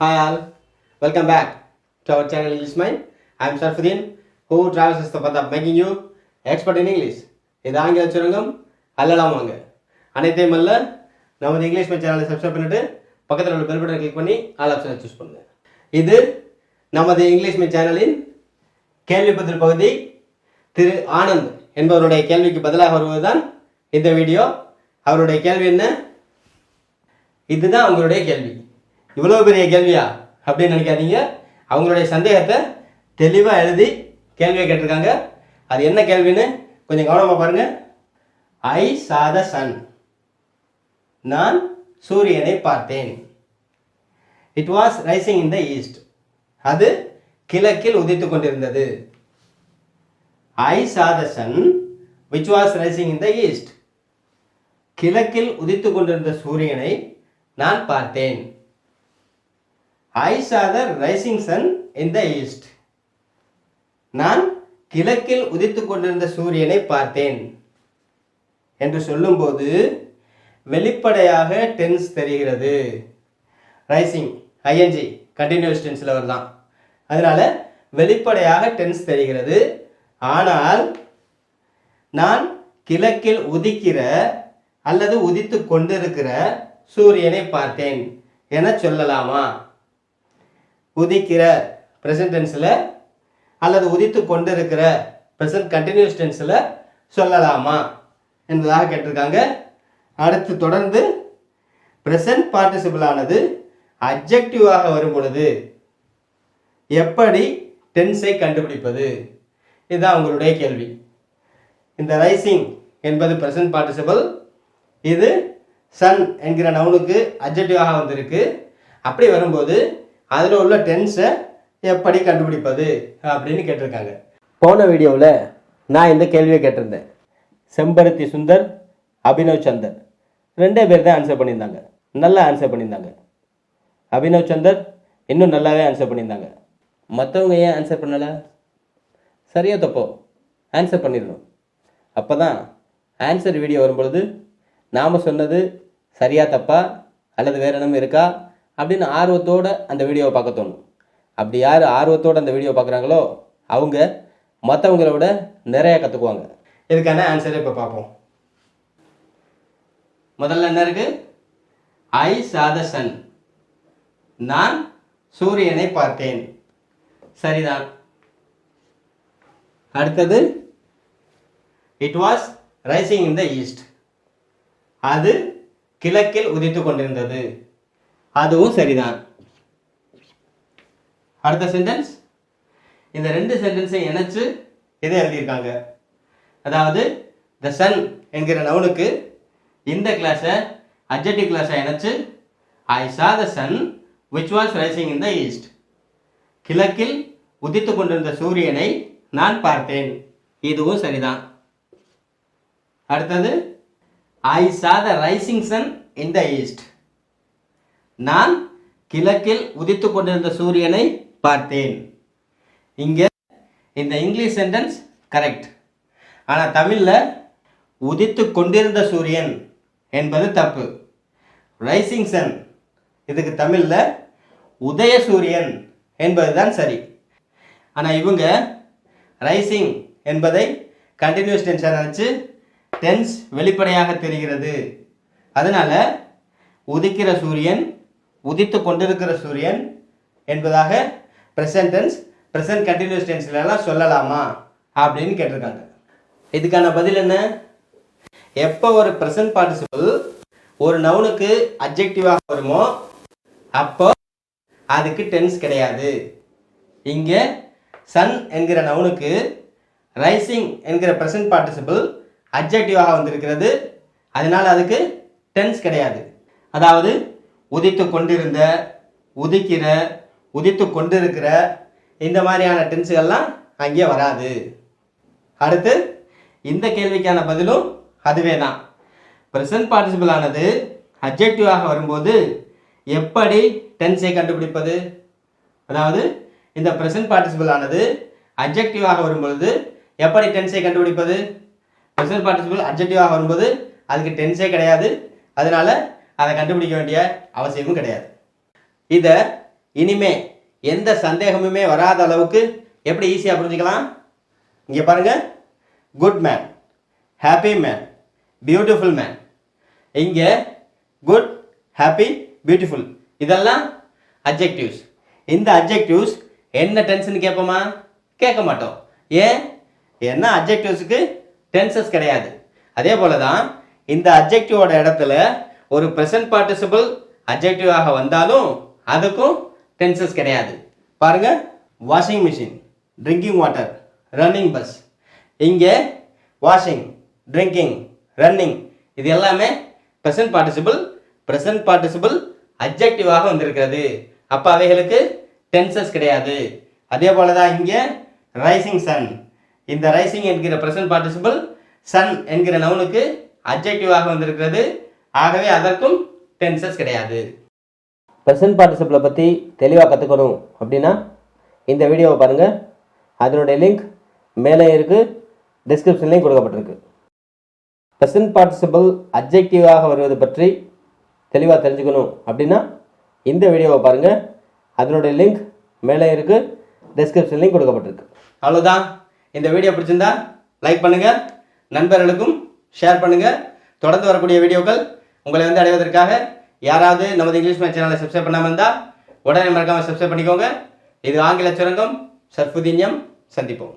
Hi all, welcome back to our channel English Mind. I am Sarfuddin, who travels the path of making you expert in English. இது ஆங்கில சுரங்கம் அல்லலாம் வாங்க. அனைத்தையும் அல்ல நமது English my சேனலை சப்ஸ்கிரைப் பண்ணிட்டு பக்கத்தில் உள்ள பெல் பட்டனை கிளிக் பண்ணி ஆல் ஆப்ஷனை சூஸ் பண்ணுங்க. இது நமது இங்கிலீஷ் மை சேனலின் கேள்வி பதில் பகுதி திரு ஆனந்த் என்பவருடைய கேள்விக்கு பதிலாக வருவதுதான் இந்த வீடியோ அவருடைய கேள்வி என்ன? இதுதான் அவங்களுடைய கேள்வி. இவ்வளோ பெரிய கேள்வியா? அப்படின்னு நினைக்காதீங்க. அவங்களுடைய சந்தேகத்தை தெளிவாக எழுதி கேள்வியை கேட்டிருக்காங்க. அது என்ன கேள்வின்னு கொஞ்சம் கவனமாக பாருங்கள் ஐ சாத சன் நான் சூரியனை பார்த்தேன். It was rising in the east அது கிழக்கில் உதித்து கொண்டிருந்தது. I saw the sun which was rising in the east கிழக்கில் உதித்து கொண்டிருந்த சூரியனை நான் பார்த்தேன். Eyes are the rising sun in the east நான் கிழக்கில் உதித்து கொண்டிருந்த சூரியனை பார்த்தேன் என்று சொல்லும்போது வெளிப்படையாக டென்ஸ் தெரிகிறது. ரைசிங் ஐஎன்ஜி கண்டினியூஸ் டென்ஸில் வருதான். அதனால் வெளிப்படையாக டென்ஸ் தெரிகிறது. ஆனால் நான் கிழக்கில் உதிக்கிற அல்லது உதித்து கொண்டிருக்கிற சூரியனை பார்த்தேன் என சொல்லலாமா? உதிக்கிற ப்ரெசன்ட் டென்ஸில் அல்லது உதித்து கொண்டிருக்கிற ப்ரெசன்ட் கண்டினியூஸ் டென்ஸில் சொல்லலாமா என்பதாக கேட்டிருக்காங்க. அடுத்து தொடர்ந்து ப்ரெசன்ட் பார்ட்டிசிபிளானது அப்ஜெக்டிவாக வரும் பொழுது எப்படி டென்ஸை கண்டுபிடிப்பது? இதுதான் உங்களுடைய கேள்வி. இந்த ரைசிங் என்பது ப்ரெசன்ட் பார்ட்டிசிபிள் இது சன் என்கிற நவுனுக்கு அப்ஜெக்டிவாக வந்திருக்கு. அப்படி வரும்போது அதில் உள்ள டென்ஸை எப்படி கண்டுபிடிப்பது அப்படின்னு கேட்டிருக்காங்க. போன வீடியோவில் நான் இந்த கேள்வியை கேட்டிருந்தேன். செம்பருத்தி சுந்தர் அபினவ் சந்தர். ரெண்டே பேர் தான் ஆன்சர் பண்ணியிருந்தாங்க. நல்லா ஆன்சர் பண்ணியிருந்தாங்க. அபினவ் சந்தர் இன்னும் நல்லாவே ஆன்சர் பண்ணியிருந்தாங்க. மற்றவங்க ஏன் ஆன்சர் பண்ணலை? சரியா தப்போ? ஆன்சர் பண்ணிடணும். அப்போ தான் ஆன்சர் வீடியோ வரும்பொழுது நாம் சொன்னது சரியா தப்பா அல்லது வேறு என்னமோ இருக்கா? அப்படின்னு ஆர்வத்தோடு அந்த வீடியோவை பார்க்க தோணும். அப்படி யார் ஆர்வத்தோடு அந்த வீடியோ பார்க்குறாங்களோ அவங்க மற்றவங்கள விட நிறையா கற்றுக்குவாங்க இதுக்கான ஆன்சரை இப்போ பார்ப்போம். முதல்ல என்ன இருக்கு? ஐ சாத சன். நான் சூரியனை பார்த்தேன். சரிதான். அடுத்தது it was rising in the east அது கிழக்கில் உதித்து கொண்டிருந்தது. அதுவும் சரிதான். அடுத்த சென்டென்ஸ் இந்த ரெண்டு சென்டென்ஸை இணைச்சு இதை எழுதியிருக்காங்க. அதாவது த சன் என்கிற நவுனுக்கு இந்த கிளாஸை அட்ஜெக்டிவ் கிளாஸை இணைச்சு I saw the sun which was rising in the east கிழக்கில் உதித்து கொண்டிருந்த சூரியனை நான் பார்த்தேன். இதுவும் சரிதான். அடுத்தது I saw the rising sun in the east நான் கிழக்கில் உதித்து கொண்டிருந்த சூரியனை பார்த்தேன். இங்கே இந்த இங்கிலீஷ் சென்டென்ஸ் கரெக்ட். ஆனால் தமிழில் உதித்து கொண்டிருந்த சூரியன் என்பது தப்பு. ரைசிங் சன் இதுக்கு தமிழில் உதய சூரியன் என்பது தான் சரி. ஆனால் இவங்க ரைசிங் என்பதை கண்டினியூஸ் டென்ஸாக நினச்சி டென்ஸ் வெளிப்படையாக தெரிகிறது. அதனால் உதிக்கிற சூரியன் உதித்து கொண்டிருக்கிற சூரியன் என்பதாக ப்ரெசன்ட் டென்ஸ் ப்ரெசன்ட் கண்டினியூஸ் டென்ஸ்லலாம் சொல்லலாமா அப்படின்னு கேட்டிருக்காங்க. இதுக்கான பதில் என்ன? எப்போ ஒரு ப்ரெசன்ட் பார்ட்டிசிபிள் ஒரு நவுனுக்கு அப்ஜெக்டிவாக வருமோ அப்போ அதுக்கு டென்ஸ் கிடையாது. இங்கே சன் என்கிற நவுனுக்கு ரைசிங் என்கிற ப்ரெசன்ட் பார்ட்டிசிபிள் அப்ஜெக்டிவாக வந்திருக்கிறது. அதனால் அதுக்கு டென்ஸ் கிடையாது. அதாவது உதித்து கொண்டிருந்த உதிக்கிற உதித்து கொண்டிருக்கிற இந்த மாதிரியான டென்ஸுகள்லாம் அங்கே வராது. அடுத்து இந்த கேள்விக்கான பதிலும் அதுவே தான் ப்ரெசன்ட் பார்ட்டிசிபிள் ஆனது அப்ஜெக்டிவாக வரும்போது எப்படி டென்ஸை கண்டுபிடிப்பது? அதாவது இந்த ப்ரெசன்ட் பார்ட்டிசிபிள் ஆனது அப்ஜெக்டிவாக வரும்பொழுது எப்படி டென்ஸை கண்டுபிடிப்பது? ப்ரெசன்ட் பார்ட்டிசிபிள் அப்ஜெக்டிவாக வரும்போது அதுக்கு டென்ஸே கிடையாது. அதனால அதை கண்டுபிடிக்க வேண்டிய அவசியமும் கிடையாது. இதை இனிமே எந்த சந்தேகமுமே வராத அளவுக்கு எப்படி ஈஸியாக புரிஞ்சுக்கலாம்? இங்கே பாருங்கள் good man happy man beautiful man இங்கே குட் ஹாப்பி பியூட்டிஃபுல் இதெல்லாம் அப்ஜெக்டிவ்ஸ் இந்த அப்ஜெக்டிவ்ஸ் என்ன டென்ஷன் கேட்போமா? கேட்க மாட்டோம். ஏன்? ஏன்னா அப்ஜெக்டிவ்ஸுக்கு டென்சஸ் கிடையாது. அதே போல தான் இந்த அப்ஜெக்டிவோட இடத்துல ஒரு ப்ரெசன்ட் பார்ட்டிசிபிள் அப்ஜெக்டிவாக வந்தாலும் அதுக்கும் டென்சஸ் கிடையாது. பாருங்கள் washing machine drinking water running bus இங்கே வாஷிங் ட்ரிங்கிங் ரன்னிங் இது எல்லாமே ப்ரெசன்ட் பார்ட்டிசிபிள் ப்ரெசன்ட் பார்ட்டிசிபிள் அப்ஜெக்டிவாக வந்திருக்கிறது. அப்போ அவைகளுக்கு டென்சஸ் கிடையாது. அதே போல தான் இங்கே ரைசிங் சன் இந்த ரைசிங் என்கிற ப்ரெசன்ட் பார்ட்டிசிபிள் சன் என்கிற நவுனுக்கு அப்ஜெக்டிவாக வந்திருக்கிறது. ஆகவே அதற்கும் டென்சஸ் கிடையாது. ப்ரெசன்ட் பார்ட்டிசிபிளை பற்றி தெளிவாக கற்றுக்கணும் அப்படின்னா இந்த வீடியோவை பாருங்கள் அதனுடைய லிங்க் மேலே இருக்குது டிஸ்கிரிப்ஷன்லேயும் கொடுக்கப்பட்டிருக்கு. ப்ரெசன்ட் பார்ட்டிசிபிள் அப்ஜெக்டிவாக வருவது பற்றி தெளிவாக தெரிஞ்சுக்கணும் அப்படின்னா இந்த வீடியோவை பாருங்கள் அதனுடைய லிங்க் மேலே இருக்குது டிஸ்கிரிப்ஷன்லேயும் கொடுக்கப்பட்டிருக்கு. அவ்வளோதான் இந்த வீடியோ பிடிச்சிருந்தா லைக் பண்ணுங்கள் நண்பர்களுக்கும் ஷேர் பண்ணுங்கள் தொடர்ந்து வரக்கூடிய வீடியோக்கள் உங்களை வந்து அடைவதற்காக யாராவது நமது இங்கிலீஷ் மேட்ச் சேனலை சப்ஸ்கிரைப் பண்ணாமல் இருந்தால் உடனே மறக்காமல் சப்ஸ்கிரைப் பண்ணிக்கோங்க. இது ஆங்கில சுரங்கம். சர்ஃபுதீன்யம். சந்திப்போம்.